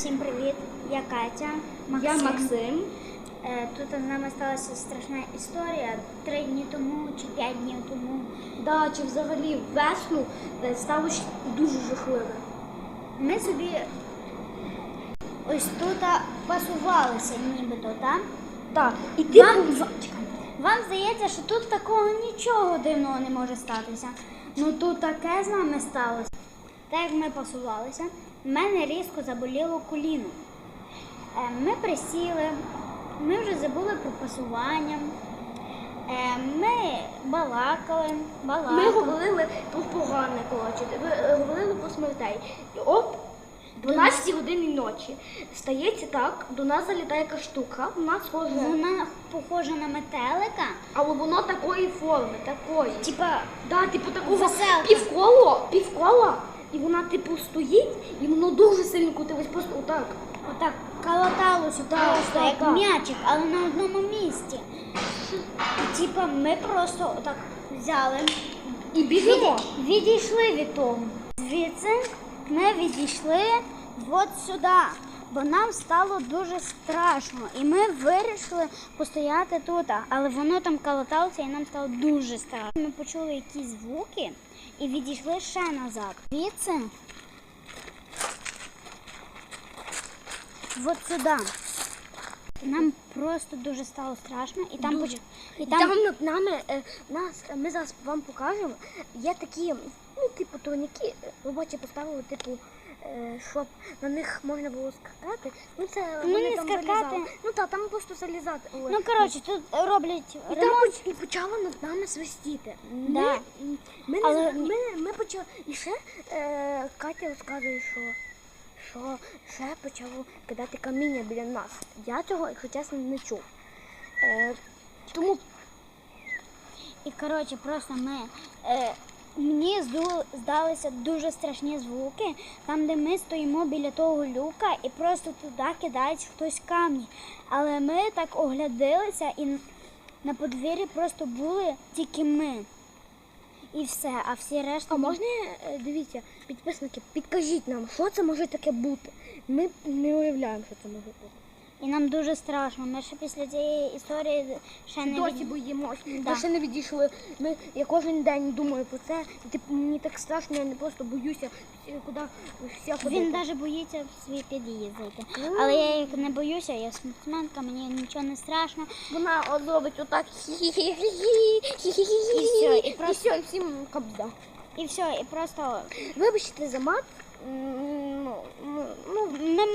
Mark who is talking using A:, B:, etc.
A: Всім привіт! Я Катя.
B: Я Максим.
A: Е, Тут з нами сталася страшна історія три дні тому чи п'ять днів тому.
B: Да, чи взагалі весну е, стало дуже жахливе.
A: Ми собі ось тут пасувалися, нібито, так?
B: Так, і ти
A: Вам-
B: був-
A: Вам здається, що тут такого нічого дивного не може статися. Ну тут таке з нами сталося. Так як ми пасувалися, в мене різко заболіло коліно. Е, Ми присіли, ми вже забули про пасування. Е, Ми балакали, балакали.
B: Ми говорили про погане, коротше, е, говорили про смертей. І оп, 12 години ночі. Стається так, до нас залітає якась штука, вона схожа,
A: Вона похожа на метелика.
B: але воно такої форми, такої.
A: Типа,
B: Да, типу такого півколо, півкола, і вона типу стоїть, і воно дуже сильно крутилось, просто отак.
A: отак калаталося
B: Так,
A: просто, як
B: так.
A: м'ячик, але на одному місці. І типа ми просто отак взяли
B: І біжимо.
A: Від- відійшли від того. Звідси ми відійшли от сюди, бо нам стало дуже страшно. І ми вирішили постояти тут, але воно там калаталося і нам стало дуже страшно. Ми почули якісь звуки і відійшли ще назад. Звідси от сюди. Нам просто дуже стало страшно, і там
B: Дуже.
A: і там,
B: там над нами е, нас, ми зараз вам покажемо. Є такі, ну, типу, турніки робочі поставили, типу, щоб на них можна було скакати. Ну, це
A: Ну, не
B: там
A: скакати.
B: залізали. Ну так, там просто залізати. Ой.
A: Ну, коротше, тут роблять
B: і там
A: ремонт.
B: і почало над нами свистіти.
A: Да.
B: Ми, ми,
A: Але-
B: ми, ми почали. І ще е, Катя розказує, що. Що ще почало кидати каміння біля нас. Я цього, якщо чесно, не чув. Е, тому
A: І коротше, просто ми. Е, мені здалися дуже страшні звуки, там, де ми стоїмо біля того люка, і просто туди кидають хтось камні. Але ми так оглядилися і на подвір'ї просто були тільки ми. І все, а всі решта.
B: А можна, е, дивіться, підписники, підкажіть нам, що це може таке бути? Ми не уявляємо, що це може бути.
A: І нам дуже страшно. Ми ще після цієї історії ще не
B: Досі
A: від...
B: боїмося.
A: Да.
B: Ми ще не відійшли. Ми, я кожен день думаю про це. І, типу, мені так страшно, я не просто боюся, куди вся ходити.
A: Він навіть боїться в свій під'їзд зайти.
B: Ну.
A: Але я як не боюся, я спортсменка, мені нічого не страшно.
B: Вона от зробить отак. І
A: все, і просто-
B: все, і всім кабзда.
A: І все, і просто
B: Вибачте за мат. Ну, ну, ну,
A: не